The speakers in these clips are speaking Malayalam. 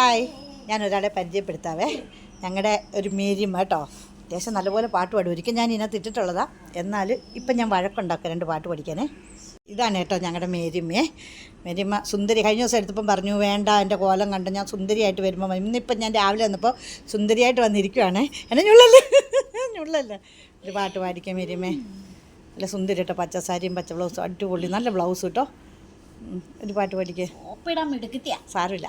ഹായ്. ഞാൻ ഒരാളെ പരിചയപ്പെടുത്താവേ. ഞങ്ങളുടെ ഒരു മേരിയമ്മ കേട്ടോ അത്യാവശ്യം നല്ലപോലെ പാട്ട് പാടും. ഒരിക്കൽ ഞാൻ ഇതിനകത്ത് ഇട്ടിട്ടുള്ളതാ. എന്നാൽ ഇപ്പം ഞാൻ വഴക്കുണ്ടാക്കാം. രണ്ട് പാട്ട് പഠിക്കാനേ. ഇതാണ് കേട്ടോ ഞങ്ങളുടെ മേരിയമ്മയെ മേരിയമ്മ സുന്ദരി കഴിഞ്ഞ ദിവസം എടുത്തപ്പം പറഞ്ഞു വേണ്ട എന്റെ കോലം കണ്ട് ഞാൻ സുന്ദരിയായിട്ട് വരുമ്പോൾ ഇന്നിപ്പം ഞാൻ രാവിലെ വന്നപ്പോൾ സുന്ദരിയായിട്ട് വന്നിരിക്കുവാണേ. എന്നെ ഞുള്ളല്ലേ. ഞുള്ളല്ലേ. ഒരു പാട്ട് പാടിക്കാം മേരിയമ്മേ. നല്ല സുന്ദരി കേട്ടോ പച്ച സാരിയും പച്ച ബ്ലൗസും. അടിപൊളി. നല്ല ബ്ലൗസ് കേട്ടോ ഒരു പാട്ട് പാടിക്കേ സാരമില്ല.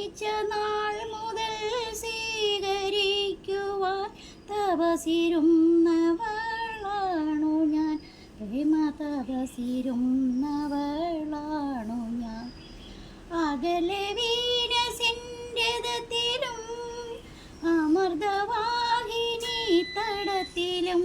ജനിച്ച നാൾ മുതൽ സ്വീകരിക്കുവാൻ തപസിരുന്നവളാണു ഞാൻ. പ്രേമ തപസിരുന്നവളാണു ഞാൻ. അകലെ വീരസിന്റെതത്തിലും അമൃതവാഹിനി തടത്തിലും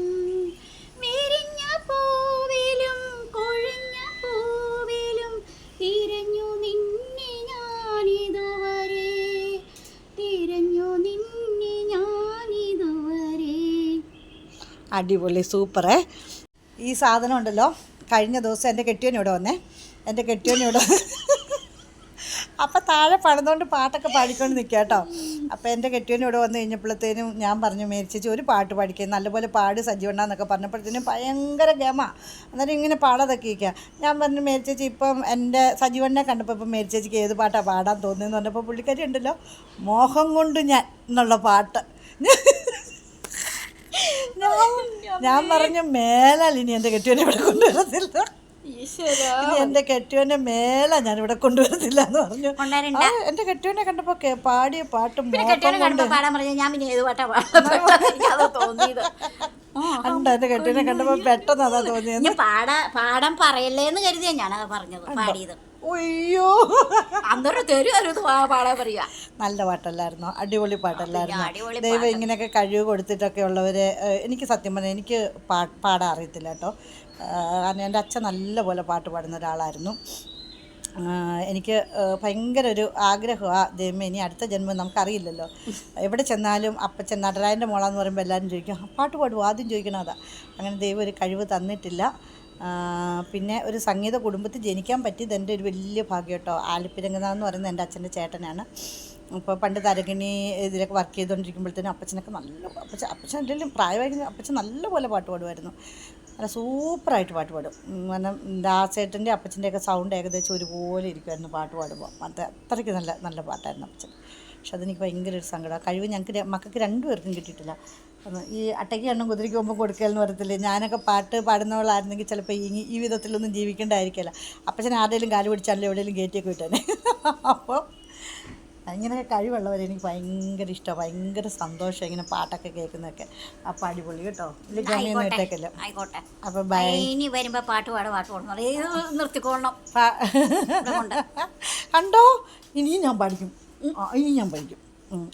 അടിപൊളി സൂപ്പറേ. ഈ സാധനം ഉണ്ടല്ലോ കഴിഞ്ഞ ദിവസം എന്റെ കെട്ടിയോനെ ഇവിടെ വന്നേ. എന്റെ കെട്ടിയോനെ ഇവിടെ അപ്പം താഴെ പണിതുകൊണ്ട് പാട്ടൊക്കെ പാടിക്കൊണ്ട് നിൽക്കുക കേട്ടോ. അപ്പോൾ എന്റെ കെട്ടിയോൻ ഇവിടെ വന്നു കഴിഞ്ഞപ്പോഴത്തേനും ഞാൻ പറഞ്ഞു മേരിച്ചേച്ചി ഒരു പാട്ട് പാടിക്കുക നല്ലപോലെ പാട് സജീവണ്ണന്നൊക്കെ പറഞ്ഞപ്പോഴത്തേനും ഭയങ്കര ഗമ. അന്നേരം ഇങ്ങനെ പാടാതൊക്കെ ഇരിക്കുക ഞാൻ പറഞ്ഞു മേരിച്ചേച്ചി ഇപ്പം എന്റെ സജീവണ്ണനെ കണ്ടപ്പോൾ ഇപ്പം മേരിച്ചേച്ചിക്ക് ഏത് പാട്ടാണ് പാടാൻ തോന്നിയെന്ന് പറഞ്ഞപ്പോൾ പുള്ളിക്കാരി ഉണ്ടല്ലോ മോഹം കൊണ്ട് ഞാൻ എന്നുള്ള പാട്ട്. ഞാൻ- പറഞ്ഞു മേലാൽ ഇനി എന്റെ കെട്ടിയോനെ ഇവിടെ കൊണ്ടുവരത്തില്ല. ഇനി എന്റെ കെട്ടിയോനെ മേല ഞാൻ ഇവിടെ കൊണ്ടുവരത്തില്ല എന്ന് പറഞ്ഞു. എന്റെ ആ, എന്റെ കെട്ടിയോനെ കണ്ടപ്പോ കേ- പാടിയ പാട്ട് മോഹം കൊണ്ട്. കണ്ടപ്പോൾ പാടാൻ പറഞ്ഞാൽ ഞാൻ പിന്നെ ഏത് പാട്ടാ പാടാൻ തോന്നിയത്. ഉണ്ട് എന്റെ കെട്ടിയോനെ കണ്ടപ്പോ പെട്ടെന്ന് അതാ തോന്നിയത്. ഞാൻ പാടാ പാടാൻ പറയല്ലേന്ന് കരുതിയാ ഞാനത് പറഞ്ഞത് പാടിയത്. അയ്യോ. അന്നൊരു തരുമായിരുന്നു പാടാൻ പറയുക. നല്ല പാട്ടല്ലായിരുന്നു? അടിപൊളി പാട്ടല്ലായിരുന്നു? ദൈവം ഇങ്ങനെയൊക്കെ കഴിവ് കൊടുത്തിട്ടൊക്കെ ഉള്ളവരെ എനിക്ക് സത്യം പറഞ്ഞാൽ എനിക്ക് പാ പാടാൻ അറിയത്തില്ല കേട്ടോ. കാരണം എന്റെ അച്ഛൻ നല്ലപോലെ പാട്ട് പാടുന്ന ഒരാളായിരുന്നു. എനിക്ക് ഭയങ്കര ഒരു ആഗ്രഹമാണ് ദൈവമേ ഇനി അടുത്ത ജന്മം നമുക്കറിയില്ലല്ലോ. എവിടെ ചെന്നാലും അപ്പച്ചൻ നടരാജന്റെ മോളാന്ന് പറയുമ്പോൾ എല്ലാവരും ചോദിക്കും "ആ, പാട്ട് പാടുമോ ആദ്യം ചോദിക്കണം അതാ? അങ്ങനെ ദൈവം ഒരു കഴിവ് തന്നിട്ടില്ല. പിന്നെ ഒരു സംഗീത കുടുംബത്തിൽ ജനിക്കാൻ പറ്റിയത് എന്റെ ഒരു വലിയ ഭാഗ്യം കേട്ടോ. ആലിപ്പിരംഗത എന്ന് പറയുന്നത് എന്റെ അച്ഛന്റെ ചേട്ടനാണ്. അപ്പോൾ പണ്ട് തരകിണി ഇതിലൊക്കെ വർക്ക് ചെയ്തുകൊണ്ടിരിക്കുമ്പോഴത്തേനും അപ്പച്ചനൊക്കെ നല്ല അപ്പച്ച അപ്പച്ചൻ എന്തെങ്കിലും പ്രായമായി അപ്പച്ച നല്ലപോലെ പാട്ട് പാടുമായിരുന്നു. നല്ല സൂപ്പറായിട്ട് പാട്ട് പാടും. കാരണം ദാസേട്ടന്റെ അപ്പച്ചന്റെയൊക്കെ സൗണ്ട് ഏകദേശം ഒരുപോലെ ഇരിക്കുമായിരുന്നു പാട്ട് പാടുമ്പോൾ. അത് അത്രയ്ക്ക് നല്ല നല്ല പാട്ടായിരുന്നു അപ്പച്ചൻ. പക്ഷെ അതെനിക്ക് ഭയങ്കര ഒരു സങ്കടം. കഴിവ് ഞങ്ങൾക്ക് മക്കൾക്ക് രണ്ടുപേർക്കും കിട്ടിയിട്ടില്ല. ഈ അട്ടയ്ക്ക് എണ്ണം കുതിരയ്ക്ക് പോകുമ്പോൾ കൊടുക്കലെന്ന് പറയത്തില്ലേ? ഞാനൊക്കെ പാട്ട് പാടുന്നവളായിരുന്നെങ്കിൽ ചിലപ്പോൾ ഈ ഈ വിധത്തിലൊന്നും ജീവിക്കേണ്ടായിരിക്കില്ല. അപ്പച്ചൻ ആരുടെയും കാൽ പിടിച്ചാലും എവിടെയെങ്കിലും കയറ്റിയൊക്കെ വിട്ടേനെ. അപ്പോൾ ഇങ്ങനെയൊക്കെ കഴിവുള്ളവരെ എനിക്ക് ഭയങ്കര ഇഷ്ടമാണ് ഭയങ്കര സന്തോഷം ഇങ്ങനെ പാട്ടൊക്കെ കേൾക്കുന്നതൊക്കെ. അപ്പൊ അടിപൊളി കേട്ടോ. ഇല്ല ജമിയൊന്നും ഇട്ടേക്കല്ലോ ആയിക്കോട്ടെ. അപ്പോൾ ബൈ. ഇനി വരുമ്പോ പാട്ട് പാട് പാട്ട് പാടണം ഇവിടെ കൊണ്ട്? ഇനിയും ഞാൻ പഠിക്കും. ഇനി ഇനിയും ഞാൻ പഠിക്കും.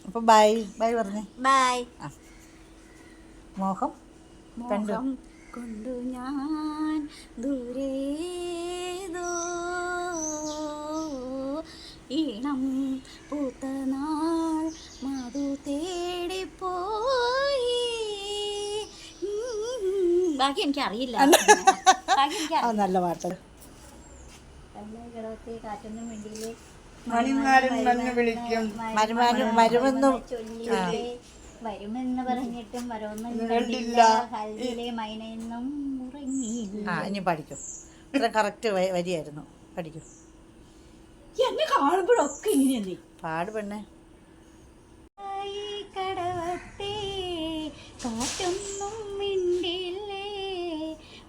അപ്പോൾ ബൈ. ബൈ പറഞ്ഞേ. ബൈ. ആ. മോഹം. കണ്ടു? കൊണ്ടു ഞാൻ ദൂരേതോ ഈണം പൂത്ത നാൾ മധു തേടിപ്പോയി. പോയി ബാക്കി എനിക്ക് അറിയില്ല ബാക്കി എനിക്ക് ആ നല്ല പാട്ട്. കാറ്റൊന്നും വേണ്ടിയില്ലേ വരുമെന്നും. വരുമെന്ന് പറഞ്ഞിട്ടും വരോന്നും കണ്ടില്ല. ഹൽദിലെ മൈനയൊന്നും ഉറങ്ങിയില്ല. ആ ഇനി പഠിക്കും. ഇത്ര കറക്റ്റ് വരിയായിരുന്നു. പഠിക്കും. എന്നെ കാണുമ്പോഴൊക്കെ ഇങ്ങനെയെന്നേ പാട് പെണ്ണേ. ഈ കടവത്തെ കാറ്റൊന്നും മിണ്ടില്ലേ?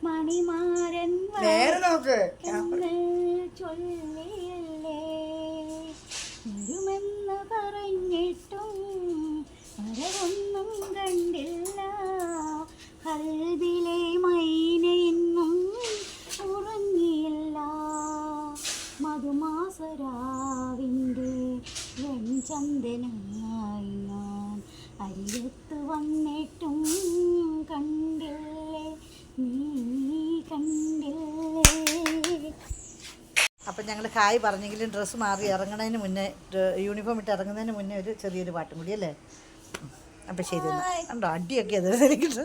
മണിമാരൻ നേരെ നോക്ക്. വന്ന് ചൊല്ലിയല്ലേ? വരുമെന്ന് പറഞ്ഞിട്ടും വരവൊന്നും കണ്ടില്ല. കൽവിലെ വെൺചന്ദനമായി ഞാൻ അരിയത്ത് വന്നിട്ടും കണ്ടില്ലേ? നീ കണ്ടില്ലേ? അപ്പം ഞങ്ങൾ ഹായ് പറഞ്ഞെങ്കിലും ഡ്രസ്സ് മാറി ഇറങ്ങുന്നതിന് മുന്നേ യൂണിഫോം ഇട്ട് ഇറങ്ങുന്നതിന് മുന്നേ ഒരു ചെറിയൊരു പാട്ടും കൂടി അല്ലേ? അപ്പം ശരി. കണ്ടോ? അടിയൊക്കെ അത് എനിക്കുണ്ട്